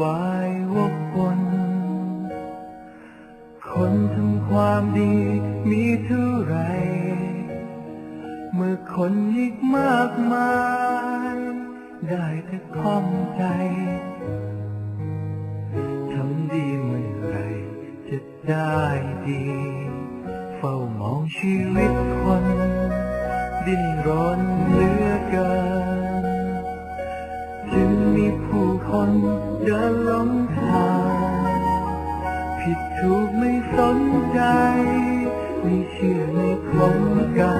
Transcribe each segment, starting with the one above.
วายวกวน คนทำความดีมีเท่าไร เมื่อคนอีกมากมาย ได้แต่ข้องใจ ทำดีเมื่อไหรจะได้ดี เฝ้ามองชีวิตคน ดิ้นรนเหลือเกินจึงมีผู้คน เดินหลงทางผิดถูกไม่สนใจไม่เชื่อในพรหมกรร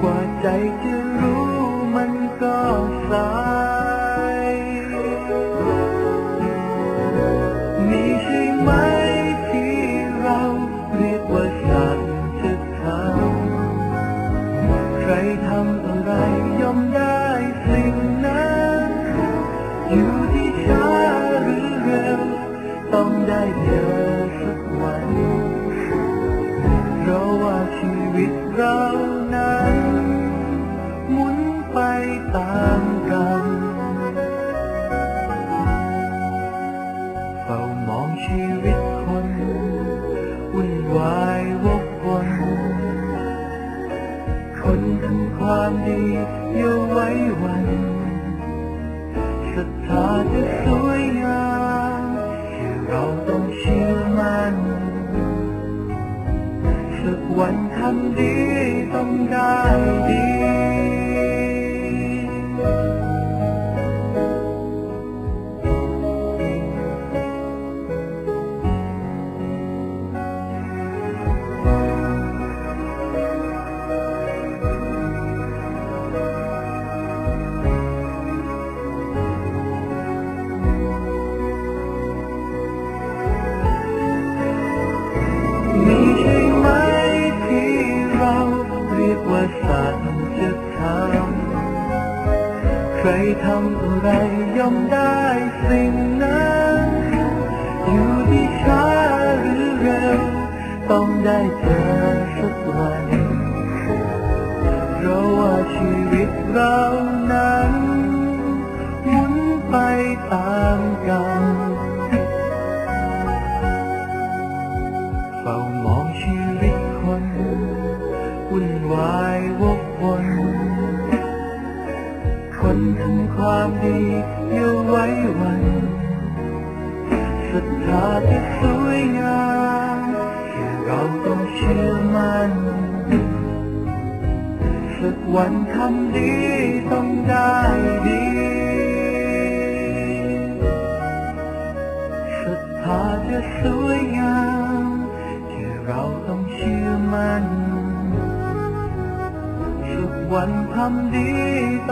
กว่าใจจะรู้มันก็สายมีใช่ไหมที่เราเรียกว่าสัจธรรมใครทำอะไรยอมได้สิ่งนั้น อยู่ที่ช้าหรือเร็วต้องได้เจอสักวันเพราะว่าชีวิตเรานั้นหมุนไปตามกรรมเฝ้ามองชีวิตคนวุ่นวายวกวนคนทำความดีอย่าไว้วัน ศรัทธาจะสวยงามที่เราต้องเชื่อมันสักวันทำดีต้องได้ดี ทำอะไรย่อมได้สิ่งนั้นอยู่ที่ช้าหรือเร็ว ต้องได้เจอสักวันเพราะว่าชีวิตเรานั้นหมุนไปตามกรรมเฝ้ามองชีวิตคนวุ่นวายวกวน คนทำความดีอย่ไว้วันศรัทธาจะสวยงามแค่เราต้องเชื่อมันสักวันทำดีต้องได้ดีศรัทธาจะสวยงามที่เราต้องเชื่อมันสักวันทำดีต้องได้ดี